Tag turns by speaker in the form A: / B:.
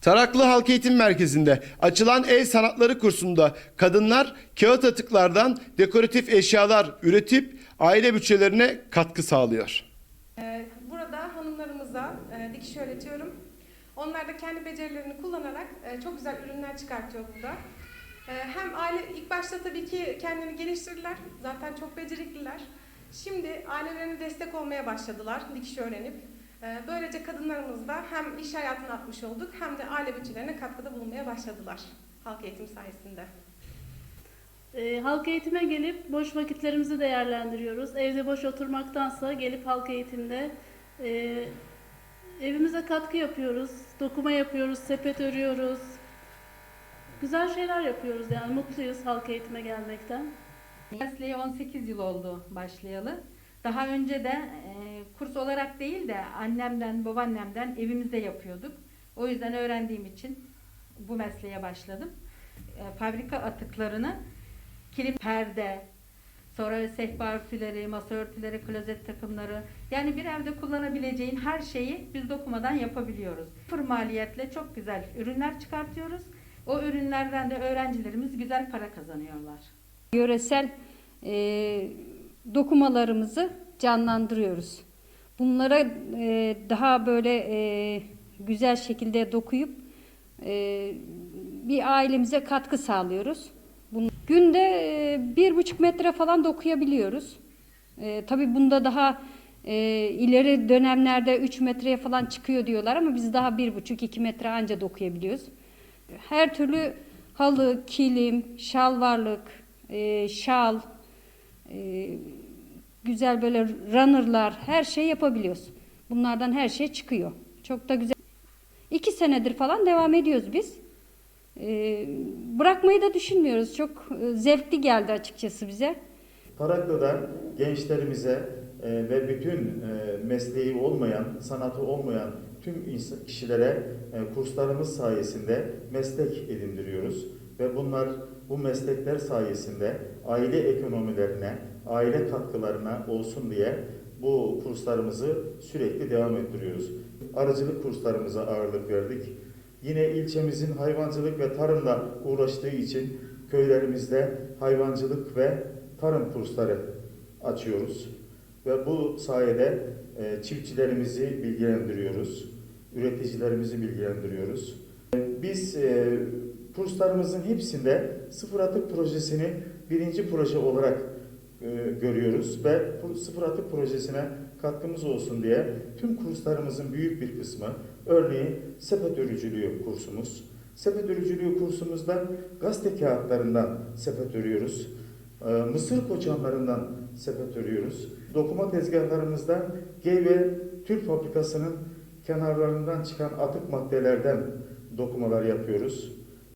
A: Taraklı Halk Eğitim Merkezi'nde açılan el sanatları kursunda kadınlar kağıt atıklardan dekoratif eşyalar üretip aile bütçelerine katkı sağlıyor.
B: Ee, Burada hanımlarımıza e, dikiş öğretiyorum. Onlar da kendi becerilerini kullanarak e, çok güzel ürünler çıkartıyor burada. E, Hem aile ilk başta tabii ki kendini geliştirdiler. Zaten çok becerikliler. Şimdi ailelerine destek olmaya başladılar dikiş öğrenip. E, Böylece kadınlarımız da hem iş hayatına atmış olduk hem de aile bütçelerine katkıda bulunmaya başladılar halk eğitim sayesinde.
C: E, halk eğitime gelip boş vakitlerimizi değerlendiriyoruz. Evde boş oturmaktansa gelip halk eğitimde e, evimize katkı yapıyoruz. Dokuma yapıyoruz, sepet örüyoruz. Güzel şeyler yapıyoruz yani mutluyuz halk eğitime gelmekten.
D: Mesleğe 18 yıl oldu başlayalı. Daha önce de e, kurs olarak değil de annemden, babaannemden evimizde yapıyorduk. O yüzden öğrendiğim için bu mesleğe başladım. E, fabrika atıklarını kilim, perde, sonra sehpa örtüleri, masa örtüleri, klozet takımları yani bir evde kullanabileceğin her şeyi biz dokumadan yapabiliyoruz. Sıfır maliyetle çok güzel ürünler çıkartıyoruz. O ürünlerden de öğrencilerimiz güzel para kazanıyorlar.
E: yöresel e, dokumalarımızı canlandırıyoruz. Bunlara e, daha böyle e, güzel şekilde dokuyup e, bir ailemize katkı sağlıyoruz. Bunu, günde e, bir buçuk metre falan dokuyabiliyoruz. E, tabii bunda daha e, ileri dönemlerde 3 metreye falan çıkıyor diyorlar ama biz daha bir buçuk iki metre anca dokuyabiliyoruz. Her türlü halı, kilim, şalvarlık, e, şal, e, güzel böyle runnerlar, her şey yapabiliyoruz. Bunlardan her şey çıkıyor. Çok da güzel. İki senedir falan devam ediyoruz biz. E, bırakmayı da düşünmüyoruz. Çok e, zevkli geldi açıkçası bize.
F: Taraklı'da gençlerimize e, ve bütün e, mesleği olmayan, sanatı olmayan tüm kişilere kurslarımız sayesinde meslek edindiriyoruz. Ve bunlar bu meslekler sayesinde aile ekonomilerine, aile katkılarına olsun diye bu kurslarımızı sürekli devam ettiriyoruz. Arıcılık kurslarımıza ağırlık verdik. Yine ilçemizin hayvancılık ve tarımla uğraştığı için köylerimizde hayvancılık ve tarım kursları açıyoruz. Ve bu sayede e, çiftçilerimizi bilgilendiriyoruz, üreticilerimizi bilgilendiriyoruz. Biz e, kurslarımızın hepsinde sıfır atık projesini birinci proje olarak e, görüyoruz ve sıfır atık projesine katkımız olsun diye tüm kurslarımızın büyük bir kısmı, örneğin sepet örücülüğü kursumuz. Sepet örücülüğü kursumuzda gazete kağıtlarından sepet örüyoruz. Ee, Mısır koçanlarından sepet örüyoruz. Dokuma tezgahlarımızda Geyve Tül Fabrikası'nın kenarlarından çıkan atık maddelerden dokumalar yapıyoruz.